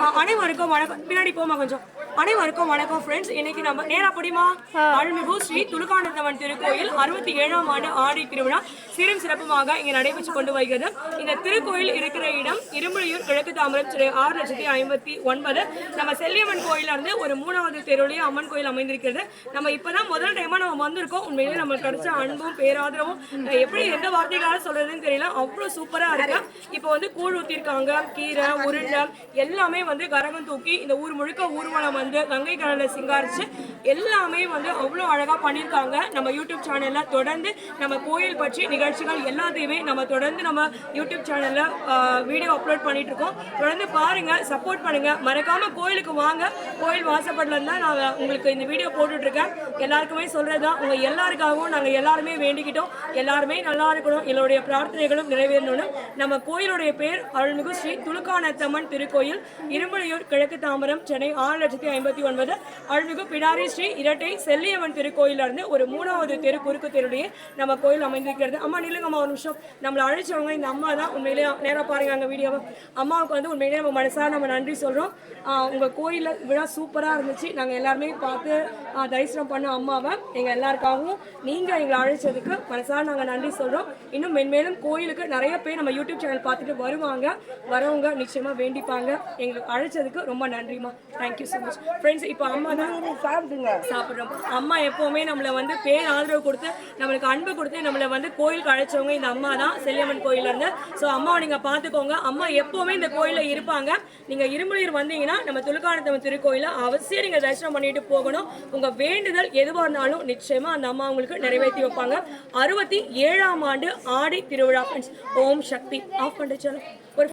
ஆ, அனைவருக்கும் வணக்கம். பின்னாடி போமா கொஞ்சம். அனைவருக்கும் வணக்கம் ஃப்ரெண்ட்ஸ் இன்னைக்கு நம்ம நேரா படிமா? அருள்மிகு ஸ்ரீ துலுக்கானந்தவன் திருக்கோயில் அறுபத்தி ஏழாம் ஆண்டு ஆடி திருவிழா. சீரும் சிறப்புமாக இங்கே நடைபெற்று கொண்டு வருகிறது. இந்த திருக்கோயில் இருக்கிற இடம் இரும்புலியூர் கிழக்கு தாமரம் சிறை ஆறு லட்சத்தி ஐம்பத்தி ஒன்பது. நம்ம செல்லியம்மன் கோயில்ல இருந்து ஒரு மூணாவது தெருவுலயே அம்மன் கோயில் அமைந்திருக்கிறது. நம்ம இப்பதான் முதல் டைமா நம்ம வந்திருக்கோம். உண்மையிலேயே நமக்கு கிடைச்ச அன்பும் பேராதரவும் எப்படி எந்த வார்த்தைகளால சொல்றதுன்னு தெரியல. அவ்வளவு சூப்பரா இருக்கு. இப்போ வந்து கூழ் ஊத்திருக்காங்க கீரை உருண்டம் எல்லாமே வந்து கரகம் தூக்கி இந்த ஊர் முழுக்க ஊர்வலம் வந்து கங்கை கடலை சிங்காரிச்சு எல்லாமே வந்து அவ்வளோ அழகா பண்ணியிருக்காங்க. நம்ம யூடியூப் சேனல்ல தொடர்ந்து நம்ம கோயில் பற்றி நிகழ்ச்சிகள் எல்லாத்தையுமே நம்ம தொடர்ந்து நம்ம யூடியூப் சேனல்ல வீடியோ அப்லோட் பண்ணிட்டு இருக்கோம் தொடர்ந்து பாருங்க சப்போர்ட் பண்ணுங்க. மறக்காம கோயிலுக்கு வாங்க. கோயில் வாசப்படல தான் நான் உங்களுக்கு இந்த வீடியோ போட்டுட்டு இருக்கேன் எல்லாருக்குமே சொல்றதுதான். உங்க எல்லாருக்காகவும் நாங்க எல்லாருமே வேண்டிக்கிட்டோம். எல்லாருமே நல்லா இருக்கணும். எங்களுடைய பிரார்த்தனைகளும் நிறைவேறணும்னு நம்ம கோயிலுடைய பேர் அருள்மிகு ஸ்ரீ துலுக்கானத்தம்மன் திருக்கோயில் இரும்புலியூர் கிழக்கு தாம்பரம் சென்னை ஆறு லட்சத்தி ஐம்பத்தி ஒன்பது அருள்மிகு பிடாரி ஸ்ரீ இரட்டை செல்லியம்மன் திருக்கோயிலிருந்து ஒரு மூணாவது தெரு குறுக்கு தெருடைய நம்ம கோயில் அமைந்திருக்கிறது. அம்மா நிலுங்கம்மா ஒரு நிமிஷம். நம்மளை அழைச்சவங்க இந்த அம்மா தான் உண்மையிலேயே நேராக பாருங்க அங்கே வீடியோவை அம்மாவுக்கு வந்து உண்மையிலேயே நம்ம மனசாக நம்ம நன்றி சொல்கிறோம் உங்கள் கோயிலில் விழா சூப்பராக இருந்துச்சு. நாங்கள் எல்லாருமே பார்த்து தரிசனம் பண்ண அம்மாவை. எங்கள் எல்லாருக்காகவும் நீங்கள் எங்களை அழைச்சதுக்கு மனசாக நாங்கள் நன்றி சொல்கிறோம் இன்னும் மென்மேலும் கோயிலுக்கு நிறைய பேர் நம்ம யூடியூப் சேனல் பார்த்துட்டு வருவாங்க. வரவங்க நிச்சயமா வேண்டிப்பாங்க. எங்களுக்கு அழைச்சதுக்கு ரொம்ப நன்றிமா தேங்க்யூ ஸோ மச் ஃப்ரெண்ட்ஸ் இப்போ அம்மா தான் சாப்பிடுங்க. சாப்பிட்றோம். அம்மா எப்பவுமே நம்மளை வந்து பேர் ஆதரவு கொடுத்து நம்மளுக்கு அன்பு கொடுத்து நம்மளை வந்து கோயிலுக்கு அழைச்சவங்க இந்த அம்மா தான் செல்லியம்மன் கோயில்ல இருந்து. ஸோ அம்மாவை நீங்க பார்த்துக்கோங்க. அம்மா எப்பவுமே இந்த கோயில்ல இருப்பாங்க. நீங்க இரும்புலியூர் வந்தீங்கன்னா நம்ம துலுக்கானத்தம்மன் திருக்கோயில அவசியம் நீங்க தரிசனம் பண்ணிட்டு போகணும். உங்க வேண்டுதல் எதுவா இருந்தாலும் நிச்சயமா அந்த அம்மா உங்களுக்கு நிறைவேற்றி வைப்பாங்க. அறுபத்தி ஏழாம் ஆண்டு ஆடி திருவிழா ஃப்ரெண்ட்ஸ் ஓம் சக்தி. ஆஃப் பண்ணிட்டு ஒரு